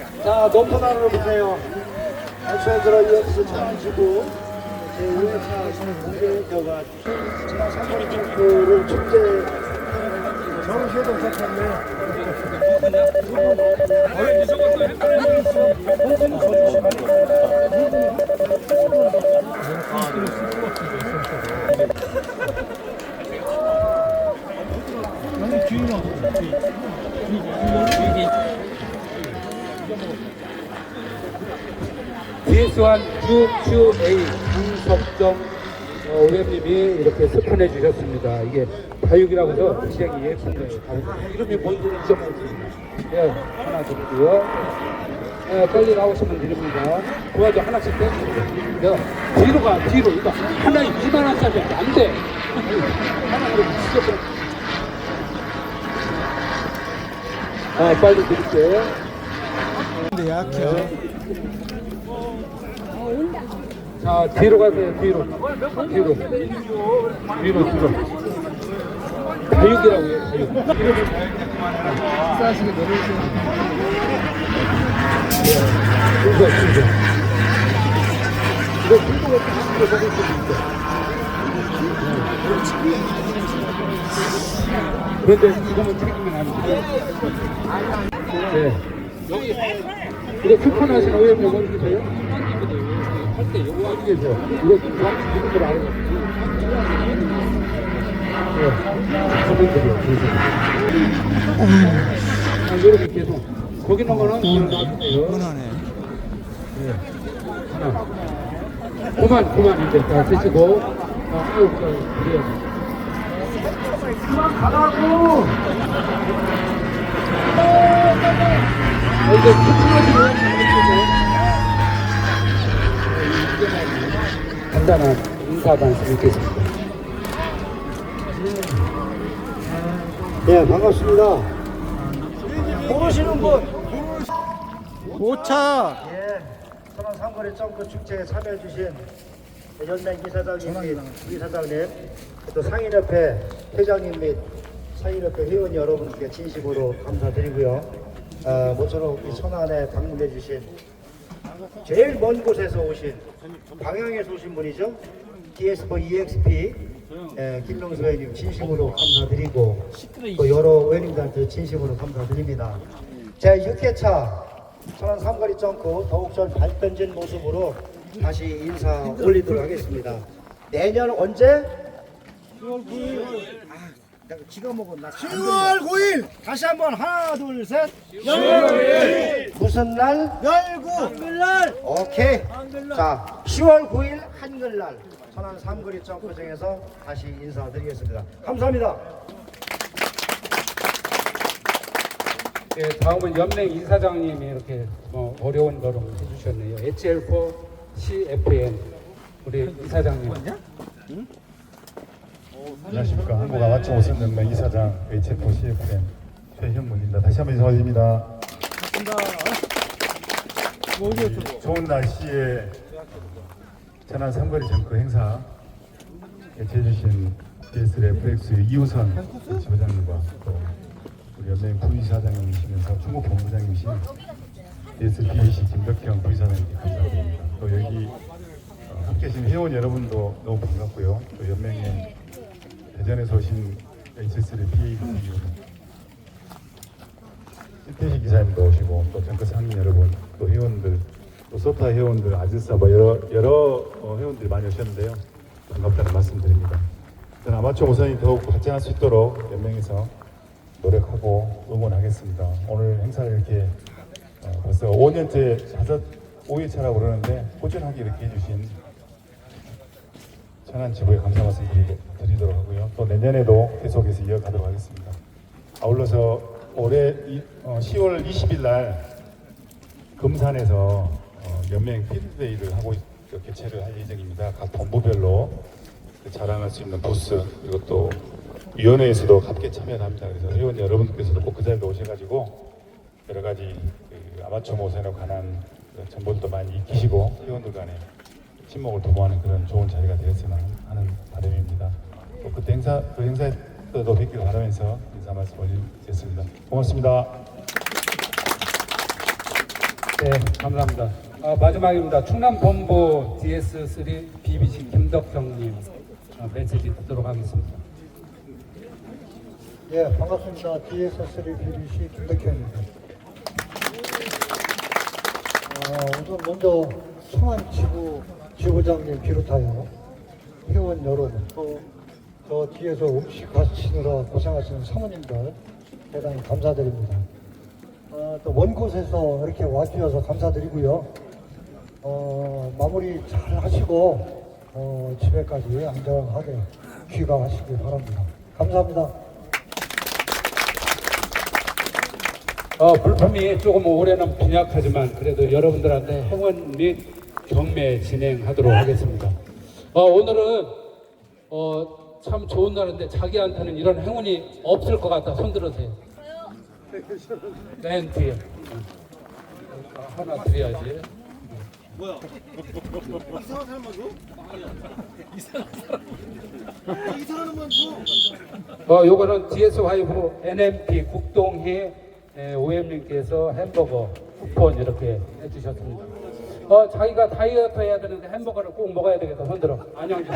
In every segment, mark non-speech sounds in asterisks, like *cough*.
자, 높은 하늘을 보세요. 발전들어 이어서 찾아주고 제 5회차 공개교가 지난 3월 캠프를 축제 정시에도 도착 BS1 QQA 강석정 어, 오랩님이 이렇게 스폰해 주셨습니다. 이게 다육이라고 해서 굉장히 예쁜 거예요. 다육. 이름이 뭔지 잊어먹었습니다. 예, 하나 드리고요. 예, 빨리 나오시면 드립니다. 도와줘 하나씩 떼주세요. 야, 뒤로 가, 뒤로. 이거 하나에 2만원짜리 안 돼. 하나 그럼 지저분 아, 빨리 드릴게요. 근데 약해. 자 뒤로 가세요 뒤로 뒤로 뒤로 뒤로 다육이라고 해요 다육 싸시게 내려오세요. 순서 순서 이거 순서가 틀린 거 먹을 수도 있어 네. 그런데 지금은 책임이 아니죠 네 이거 쿠폰 하신 오염 어디 계세요? 네. 아, 이렇게 계속. 거기 있는 거는 놔주세요. 원하네. 하나. 그만, 그만, 이제 다 쓰시고. 아, 아유. 그만 가라고! 어, 이제 쿠폰하신 오염 어디 계세요? 간단한 인사 말씀 있겠습니다. 네, 반갑습니다. 모르시는 분? 오차. 예, 천안 삼거리 점프 축제에 참여해주신 연맹 이사장님 및 부이사장님, 또 상인협회 회장님 및 상인협회 회원 여러분께 진심으로 감사드리고요. 아, 모처럼 이 천안에 방문해주신 제일 먼 곳에서 오신 방향에서 오신 분이죠. DS4 EXP 예, 김명수 회원님 진심으로 감사드리고 또 여러 회원님들한테 진심으로 감사드립니다. 제 6회차 천안 삼거리 점프 더욱 전 발전진 모습으로 다시 인사 올리도록 하겠습니다. 내년 언제? 10월 9일. 아, 내가 지가 먹어 나. 10월 9일. 다시 한번 하나 둘 셋. 10월 9일. 무슨 날? 열구. 한글날. 오케이. 자, 10월 9일 한글날 천안 삼거리 점프장에서 다시 인사드리겠습니다. 감사합니다. 예, 다음은 연맹 이사장님이 이렇게 뭐 어려운 걸음 해주셨네요. HL4 CFN 우리 이사장님. 안녕하십니까. 한국 아마추어 오선연맹 이사장 HF CFM 최현문입니다. 다시 한번 인사드립니다. 이 좋은 날씨에 천안 삼거리 점프 행사 해주신 DS 레프렉스 이우선 지부장님과 또 우리 연맹 부이사장님이시면서 중국 본부장님이신 DS BAC 김덕형 부이사장님께 감사드립니다. 또 여기 어, 함께 계신 회원 여러분도 너무 반갑고요. 또 연맹에 대전에서 오신 HSL PA 신태식 기사님도 오시고 또 정크 상인 여러분 또 회원들 또 소타 회원들 아즈사 뭐 여러 여러 어, 회원들이 많이 오셨는데요 반갑다는 말씀드립니다. 저는 아마추어 우선이 더욱 발전할 수 있도록 연맹에서 노력하고 응원하겠습니다. 오늘 행사를 이렇게 어, 벌써 5년째 다섯 5회차라고 그러는데 꾸준하게 이렇게 해주신 천안 지부에 감사 말씀 드리도록 하고요. 또 내년에도 계속해서 이어가도록 하겠습니다. 아울러서 올해 이- 어, 10월 20일 날 금산에서 어, 연맹 필드데이를 하고 있- 그 개최를 할 예정입니다. 각 본부별로 그 자랑할 수 있는 부스 그리고 또 위원회에서도 함께 참여를 합니다. 그래서 회원 여러분께서도 꼭 그 자리에 오셔가지고 여러 가지 그 아마추어 모선에 관한 그 정보들도 많이 익히시고 회원들 간에 친목을 도모하는 그런 좋은 자리가 되었으면 하는 바람입니다. 또 그때 행사 그 행사에 또 뵙길 바라면서 인사 말씀 올리겠습니다. 고맙습니다. 네, 감사합니다. 아, 마지막입니다. 충남 본부 DS3 BBC 김덕경님 어, 메시지 듣도록 하겠습니다. 예, 반갑습니다. DS3 BBC 김덕현입니다. 아, 우선 먼저 성안 지구 지구장님 비롯하여 회원 여러분 또 저 뒤에서 음식 하시느라 고생하시는 사모님들 대단히 감사드립니다. 아, 또먼 곳에서 이렇게 와주셔서 감사드리고요. 어, 마무리 잘 하시고 어, 집에까지 안전하게 귀가하시기 바랍니다. 감사합니다. 어, 불품이 조금 올해는 빈약하지만 그래도 여러분들한테 행운 및 경매 진행하도록 하겠습니다. 어, 오늘은 어, 참 좋은 날인데 자기한테는 이런 행운이 없을 것 같다. 손 들으세요. 맨 뒤에. 어, 하나 드려야지. 어, 요거는 DS5 NMP 국동희 에, OM님께서 햄버거 쿠폰 이렇게 해주셨습니다. 어, 자기가 다이어트 해야 되는데 햄버거를 꼭 먹어야 되겠다. 손들어. 안녕 좀.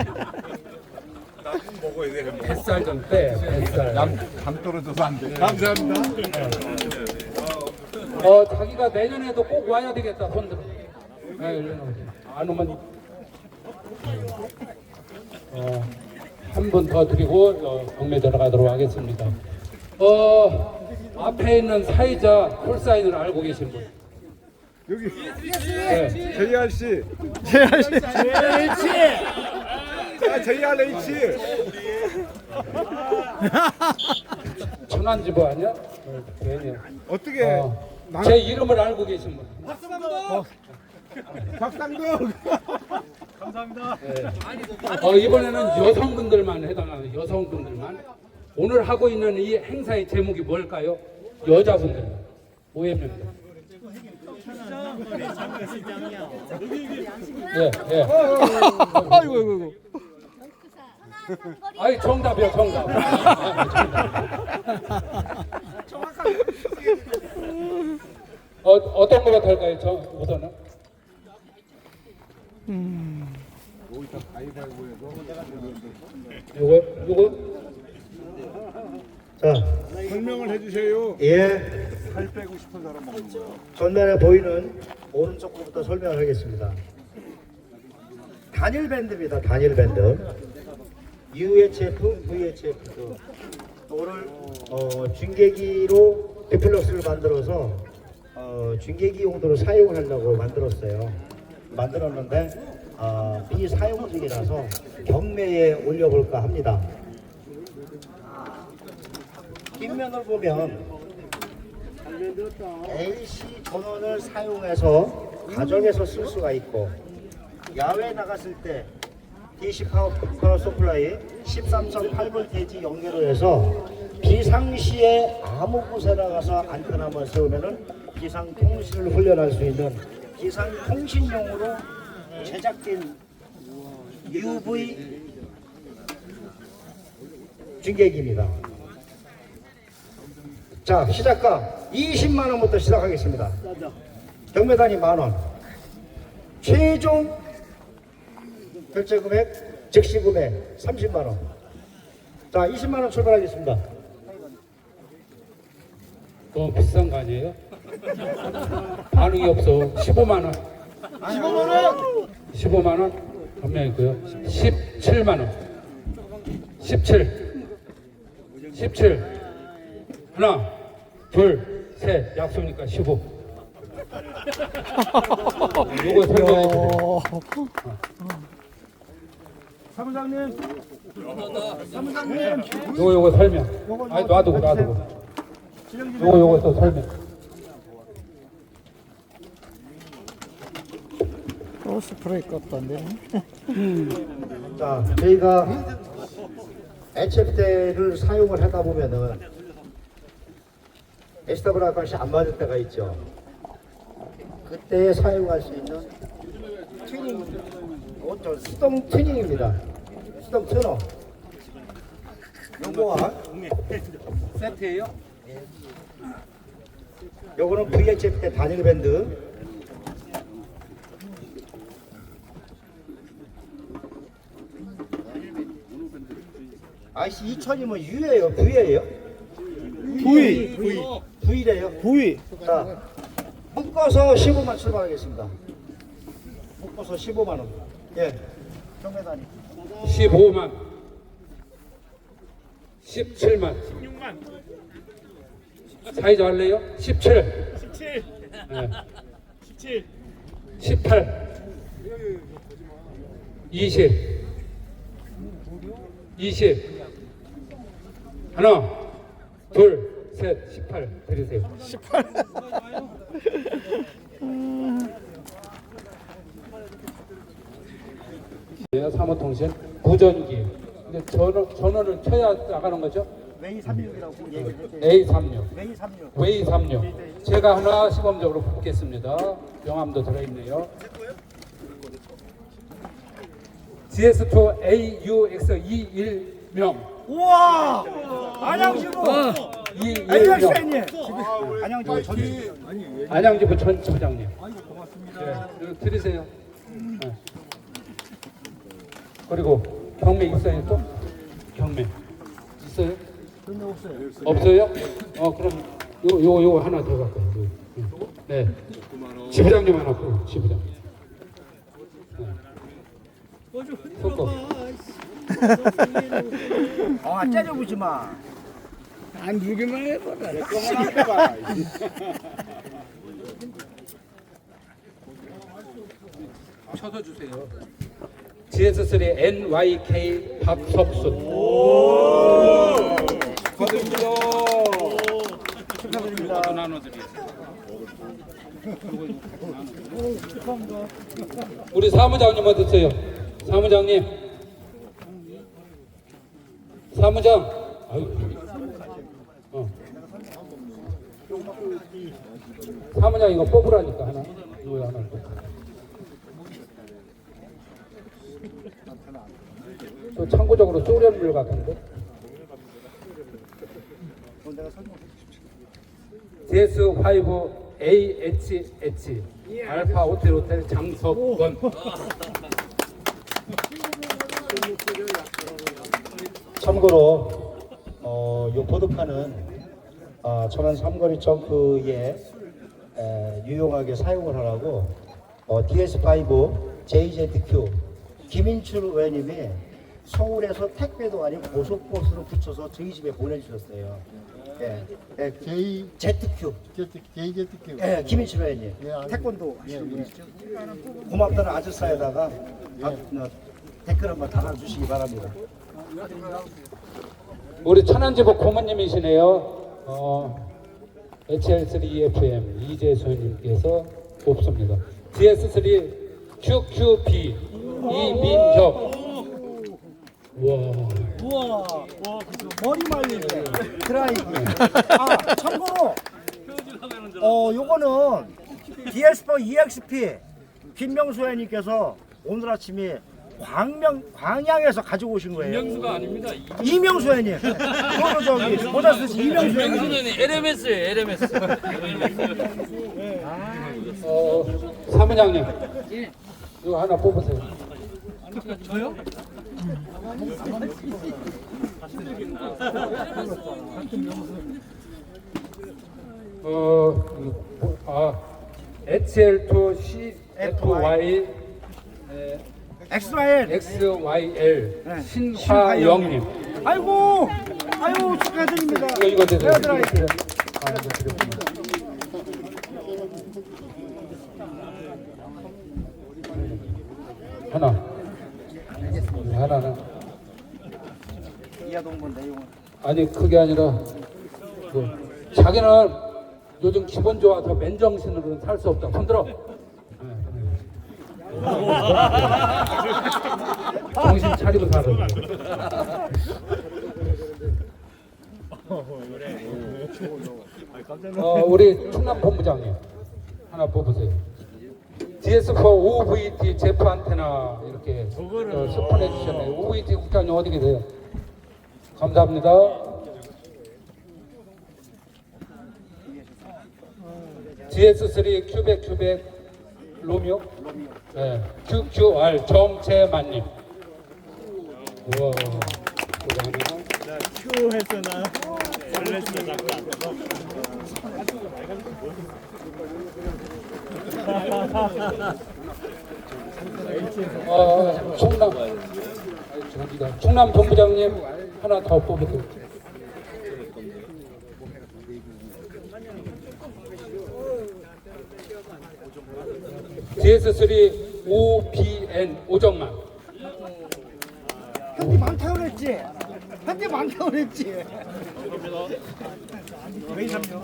먹어야 돼. 뱃살 좀 빼. 뱃살. 감 떨어져서 안 돼. 감사합니다. 어, 자기가 내년에도 꼭 와야 되겠다. 손들어. 네. 안 오면 어, 한 분 더 드리고 어, 경매 들어가도록 하겠습니다. 어, 앞에 있는 사회자 콜사인을 알고 계신 분. 여기 네. JRC. JRC. JRH. 아, JRH. 천안 지부 *laughs* 아니야? 어, 괜히. 어떻게? 어, 제 이름을 알고 계신 분. 박상동. *laughs* 어, 이번에는 여성분들만 해당하는 여성분들만. 오늘 하고 있는 이 행사의 제목이 뭘까요? 여자분들. 오해입니다. 예, 예. 아이고 아이고 아이고. 아이 정답이요, 정답. 어, 어떤 거가 될까요, 저 우선은? 요거, 요거? 자, 설명을 해주세요. 예. 살 빼고 싶은 사람 먹는 거. 전면에 보이는 오른쪽 거부터 설명을 하겠습니다. 단일 밴드입니다. 단일 밴드. UHF, VHF. 오늘 어, 중계기로 디플러스를 만들어서 어, 중계기 용도로 사용을 하려고 만들었어요. 만들었는데 어, 미사용 중이라서 경매에 올려볼까 합니다. 뒷면을 보면 AC 전원을 사용해서 가정에서 쓸 수가 있고 야외 나갔을 때 DC 파워, 파워 서플라이 13.8V 연계로 해서 비상시에 아무 곳에 나가서 안테나만 세우면은 비상 통신을 훈련할 수 있는 비상 통신용으로 제작된 UV 중계기입니다. 자, 시작가 20만 원부터 시작하겠습니다. 경매단이 만 원. 최종 결제 금액, 즉시 금액 30만 원. 자, 20만 원 출발하겠습니다. 너무 비싼 거 아니에요? 반응이 없어. 15만 원. 15만 원. 15만 원. 감명있고요. 17만 원. 17. 17. 하나, 둘, 셋. 약속이니까 15. 요거 설명해 주세요. 어, 요거 요거 설명. 아니 놔두고 놔두고. 요거 요거 또 설명. 또 스프레이 것도 안 되네. 자, 저희가 HF대를 사용을 하다 보면은 에스더브라 값이 안 맞을 때가 있죠. 그때 사용할 수 있는 튜닝, 어떤 수동 튜닝입니다. 수동 터너. 요거와 세트예요? 요거는 VHF 때 단일 밴드. 아이씨 2000이면 U예요, V예요? V. V. V래요. 부위. 자, 묶어서 15만 출발하겠습니다. 묶어서 15만 원. 예. 경매단이. 15만 17만 16만 사이즈 할래요? 17 17 17 18 20 20 하나 둘 셋 18 드리세요. 18 사무통신 무전기 근데 전원, 전원을 켜야 나가는 거죠? 웨이 36이라고 얘기를 했죠. A36 웨이 36. 웨이 36 제가 하나 시범적으로 뽑겠습니다. 명함도 들어있네요. GS2 AUX21명. 우와! 안양 안녕하세요, 21명 안양지부 전 안양지부 전 처장님 네, 이거 드리세요 네. 그리고 경매 있어요 또? 경매 있어요? 없어요? 어 그럼 요 요 요 하나 더 갖고. 네 지부장님 하나 또 지부장 네. 섞어 아, 때려보지 마. 안 주기만 해봐라. 쳐서 주세요 GS3 NYK 박석순 축하드립니다. 우리 사무장님 어디 있어요? 사무장님. 사무장. 아유. 어. 사무장 이거 뽑으라니까 하나. 이거 하나. 뽑. 저 참고적으로 소련물 같은데. DS5 AHH 알파 호텔 호텔 장석건 참고로 어, 요 보드카는 아, 천안 삼거리 점프에 에, 유용하게 사용을 하라고 어, DS5 JZQ 김인출 의원님이 서울에서 택배도 아닌 고속버스로 붙여서 저희 집에 보내주셨어요. 예, 예, J ZQ. JZQ. 예, 김인출 의원님. 예. 태권도 하시는 분이시죠? 고맙다는 아저씨에다가 아, 어, 댓글 한번 달아주시기 바랍니다. 우리 천안지부 고모님이시네요. 어, HL3EFM 이재소님께서 뽑습니다. DS3 QQB 이민혁. 와. 머리 말리기 드라이기 아 참고로 어 요거는 DS4 EXP 김명수 회원님께서 오늘 아침에 광명 광양에서 가지고 오신 거예요. 명수가 아닙니다. 이명수 회원님. 그거 저기 모자 쓰신 이명수 회원님. 명수는 LMS예요, LMS. 어, 사무장님. 이거 하나 뽑으세요. 저요? 어, 이거 뭐- 아, HL2CFY 엑 스라엘. XYL 네. 신화영님. 아이고 아유 축하드립니다. 이거 이거 드세요. 헤어드라이기. 아, 이거 드렸구나. 하나. 네, 하나는 이하동본 내용은 아니 그게 아니라 그 자기는 요즘 기분 좋아서 맨정신으로는 살 수 없다. 손들어. 정신 차리고 살아. 어, 우리 충남 본부장님 하나 뽑으세요. DS4 OVT 제프 안테나 이렇게 어, 스폰해 주셨네요. OVT 국장님 어디 계세요? 감사합니다. GS3 큐백 큐백 로미오? 네. QQR 정채만님. 우와. 그다음에 큐해서 나 놀랬어 잠깐. 어, 충남. 충남 본부장님 하나 더 뽑으세요. DS3 OBN 오정만 현지 많다고 그랬지. 현지 많다고 그랬지. 왜 이삼요?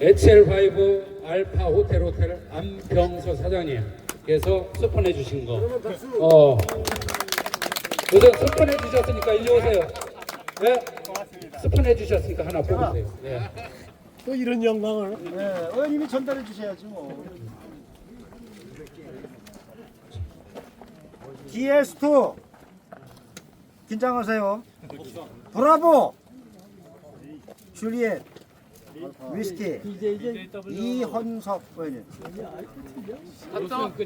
HL5 알파 호텔 호텔 안병서 사장님께서 스폰해 주신 거. 어. 우선 스폰해 주셨으니까 일로 오세요. 네? 스폰해 주셨으니까 하나 뽑으세요. 네. 또 이런 영광을. 네, 의원님이 전달해 주셔야지 뭐. DS2 긴장하세요. 브라보 줄리엣 위스키 이헌석 의원님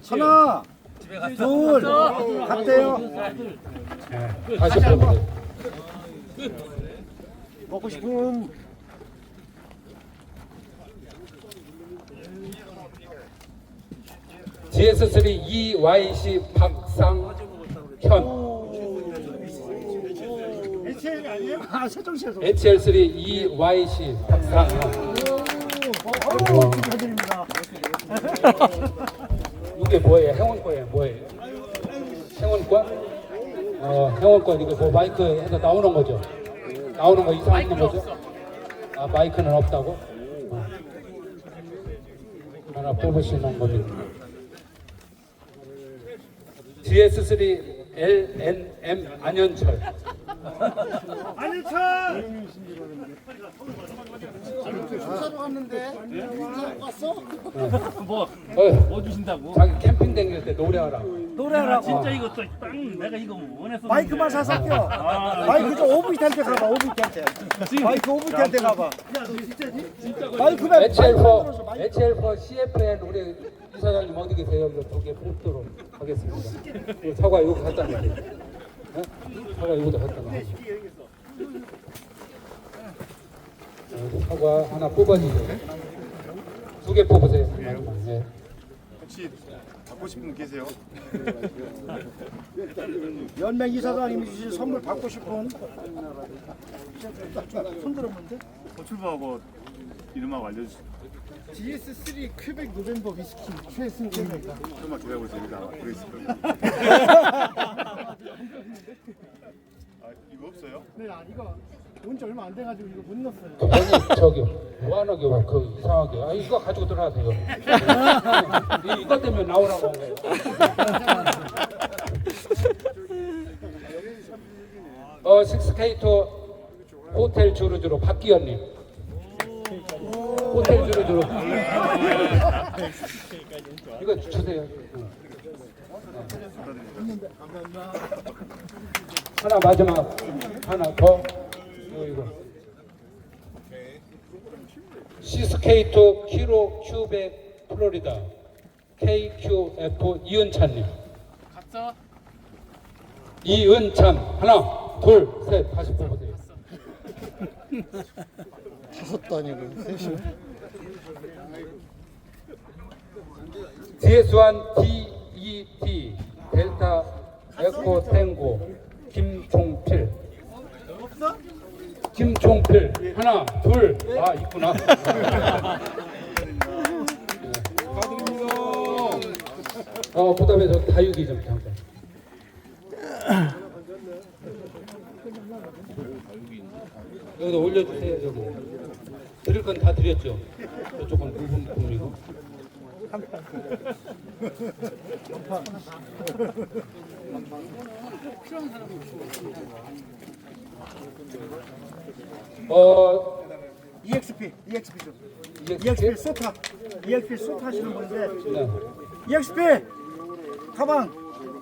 하나 둘 갔대요. 네. 다시 뽑으세요. 먹고 싶은 GS3 EYC 박상현 HL 아니에요? 아 세종시에서. HL3 EYC 박상현 어, 축하드립니다. 이게 뭐예요? 행운권이에요? 뭐예요? 행운권? 어, 행운권 이거 뭐 마이크에서 나오는 거죠? 나오는 거 이상한 거죠? 아 마이크는 없다고? 어. 하나 뽑으시는 겁니다. GS3 LNM 안현철 안일찬. 뭐, 어, 뭐 주신다고? 자기 캠핑 다닐 때 노래하라고 노래하라고. 진짜 이것도 딱 내가 이거 원했어. 마이크만 사서 껴. 마이크 좀 오브이트한테 가봐. 오브이트한테. 마이크 오브이트한테 가봐. 마이크만 HL4 HL4 CFN 우리 이사장님 어디 계세요? 이거 두개 뽑도록 하겠습니다. 이거 사과 이거 갖다 놔. 어? 사과 이거다 갖다 놔. 어, 사과 하나 뽑아주세요. 두 개 뽑으세요. 네. 혹시 받고 싶은 분 계세요? 연맹 이사장님이 주신 선물 받고 싶은 손들어본데 호출부하고 이름하고 알려주세요. GS3 퀘벡 노벤버 위스키 최승재입니다. 조금만 기다려보세요. 들어있을 거예요. *laughs* *laughs* 아, 이거 없어요? 네, 아 이거 온 지 얼마 안 돼가지고 이거 못 넣었어요. 아니 저기요 뭐하나게 그 이상하게 아 이거 가지고 들어가세요. *laughs* 이- 이것 때문에 나오라고 한 거예요. *laughs* 어 식스케이터 호텔 주루주루 박기현님. 호텔 주루주루. *laughs* 이거 주세요. 하나 마지막 하나 더. 이거 이거. 시스케이터 키로 큐백 플로리다. KQF 이은찬님. 갔어? 이은찬. 하나 둘셋. 다시 뽑으세요. 다섯도 아니고 셋이. DS1 DET 델타 에코 탱고 김종필. 김종필. 하나 둘 아 있구나. 어 그다음에 저 다육이 좀 잠깐 여기다 올려주세요 저기 드릴 건 다 드렸죠? 저쪽은 부분 품이고 어 EXP EXP 좀 EXP 소타 EXP 소타 하시는 분인데 네. EXP 가방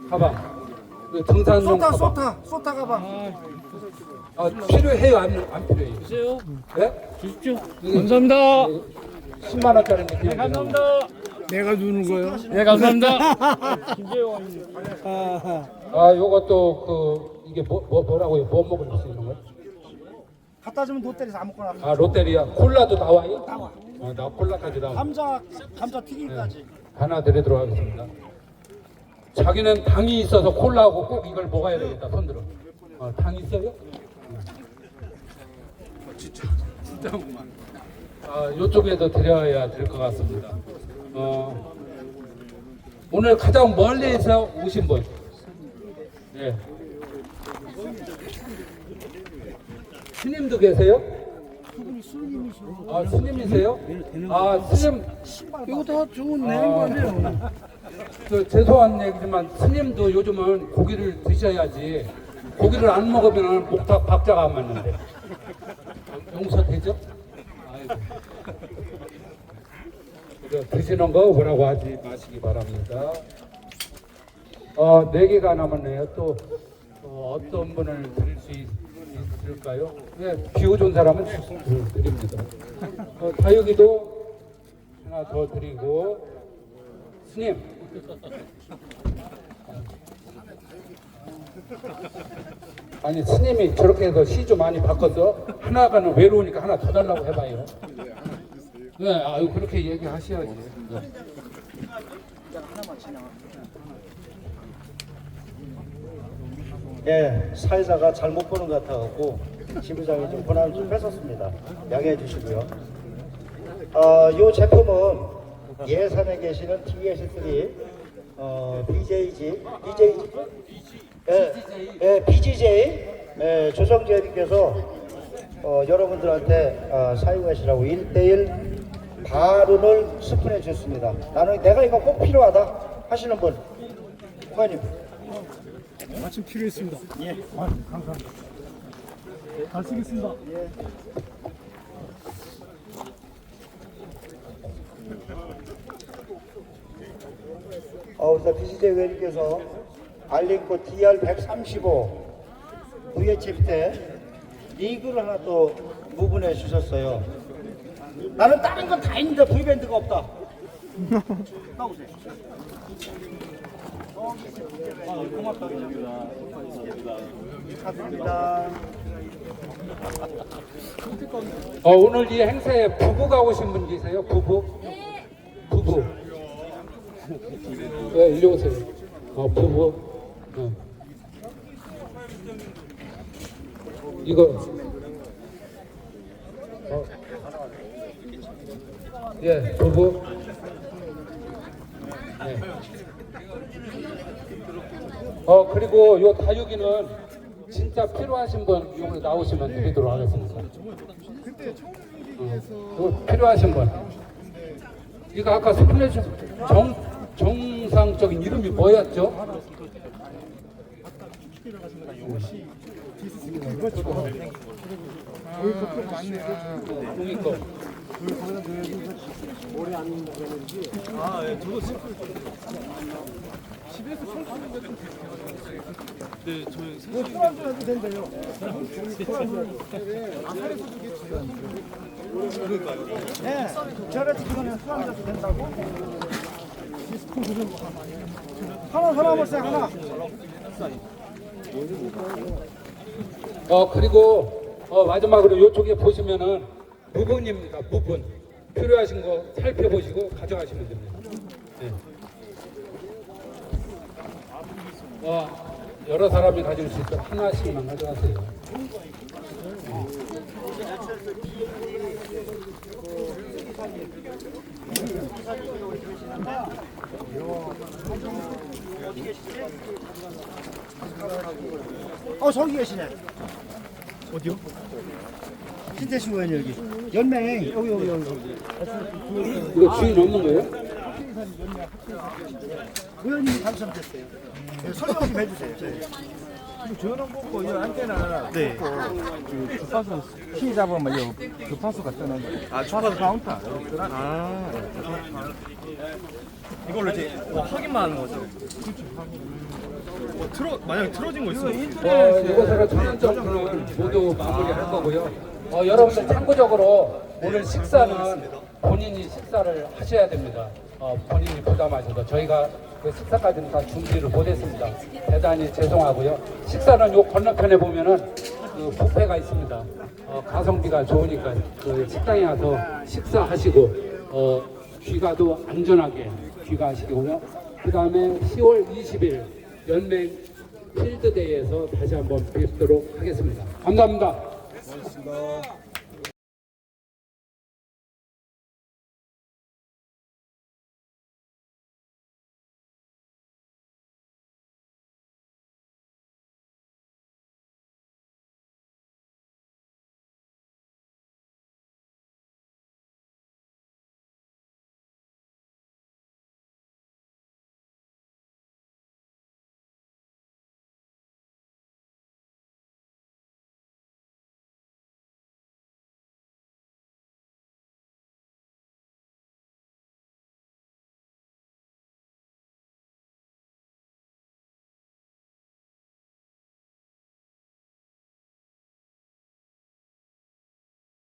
가방 그 등산용 소타 가방 소타 소타 가방 아 필요해요 안, 안 필요해요 주세요. 네? 주십시오. 감사합니다. 10만 원짜리 미팅. 네, 감사합니다. 내가 누는 거예요? 네, 감사합니다. *laughs* 아, 요것도 그 이게 뭐, 뭐 뭐라고요? 뭐 먹을 수 있는 거요? 갖다 주면 롯데리에서 아무거나 아, 롯데리아 콜라도 나와요? 나와. 아, 나 콜라까지 나와. 감자 감자 튀김까지 하나 드리도록 하겠습니다. 자기는 당이 있어서 콜라하고 꼭 이걸 먹어야 되겠다. 손 들어. 어, 당 있어요? 어, 진짜 진짜구만. 아, 이쪽에도 드려야 될 것 같습니다. 어, 오늘 가장 멀리에서 오신 분. 예. 스님도 계세요? 아, 스님이세요? 아, 스님. 이거 더 좋은 아, 그 죄송한 얘기지만 스님도 요즘은 고기를 드셔야지 고기를 안 먹으면 목탁 박자가 안 맞는데 용서되죠? 아이고. 그래서 드시는 거 뭐라고 하지 마시기 바랍니다. 어, 네 개가 남았네요. 또 어, 떤 분을 드릴 수 있, 있을까요? 네, 좋은 사람은 드- 드립니다. 어, 다육이도 하나 더 드리고 스님. 아니 스님이 저렇게 해서 시 좀 많이 바꿔서 하나가는 외로우니까 하나 더 달라고 해봐요. 네, 아유 그렇게 얘기하셔야지. 네. 예, 사회자가 잘못 보는 것 같아갖고 지부장이 좀 권한을 좀 뺏었습니다. 양해해 주시고요. 어, 이 제품은 예산에 계시는 TS3 어, BJG, BJG, 예, 예, BGJ 예, 조성재님께서 어, 여러분들한테 어, 사용하시라고 1대1 발음을 스푼해 주셨습니다. 나는 내가 이거 꼭 필요하다 하시는 분, 후관님. 마침 필요했습니다 예 아, 감사합니다 잘 쓰겠습니다 어, 우리 비시제 의원님께서 알린코 DR 135 VHF 때 리그를 하나 또 무분해 주셨어요. 나는 다른 건 다 있는데 V밴드가 없다. 나오세요. 아, 고맙다. 축하드립니다. 어, 오늘 이 행사에 부부가 오신 분 계세요? 부부? 부부. 네, 이리 오세요. 어, 부부. 어. 이거. 어. 예, 부부. 네. 어, 그리고 요 다육이는 진짜 필요하신 분 이번에 나오시면 드리도록 하겠습니다. 어, 필요하신 분. 이거 아까 스프레 정 정상적인 이름이 뭐였죠? 종이 거. 네, 저래서 그거는 수강자도 된다고? 하나 하나 보세요 하나. 어 그리고 어 마지막으로 이쪽에 보시면은 부분입니다. 부분 필요하신 거 살펴보시고 가져가시면 됩니다. 네. 어, 여러 사람이 가질 수 있어 하나씩만 가져가세요. 어 저기 계시네. 어디요? 의원 여기. 연맹 여기 여기 여기. 이거 주인 없는 거예요? 의원님이 당첨됐어요. 네, 설명 좀 해주세요. 저는 뽑고 이 안테나 네. 뽑고 그 주파수 키 잡으면 이 주파수가 뜨는 거예요. 아 주파수 카운터. 아 이걸로 이제 뭐 확인만 하는 거죠. 뭐 틀어 만약에 틀어진 거 있으면 어, 이곳으로 천연 점프는 모두 마무리할 거고요. 어, 여러분들 참고적으로 오늘 식사는 본인이 식사를 하셔야 됩니다. 어, 본인이 부담하셔서 저희가 그 식사까지는 다 준비를 못했습니다. 대단히 죄송하고요. 식사는 요 건너편에 보면은 그 뷔페가 있습니다. 어, 가성비가 좋으니까 그 식당에 가서 식사하시고 어, 귀가도 안전하게 귀가하시고요. 그 다음에 10월 20일 연맹 필드데이에서 다시 한번 뵙도록 하겠습니다. 감사합니다. 고맙습니다.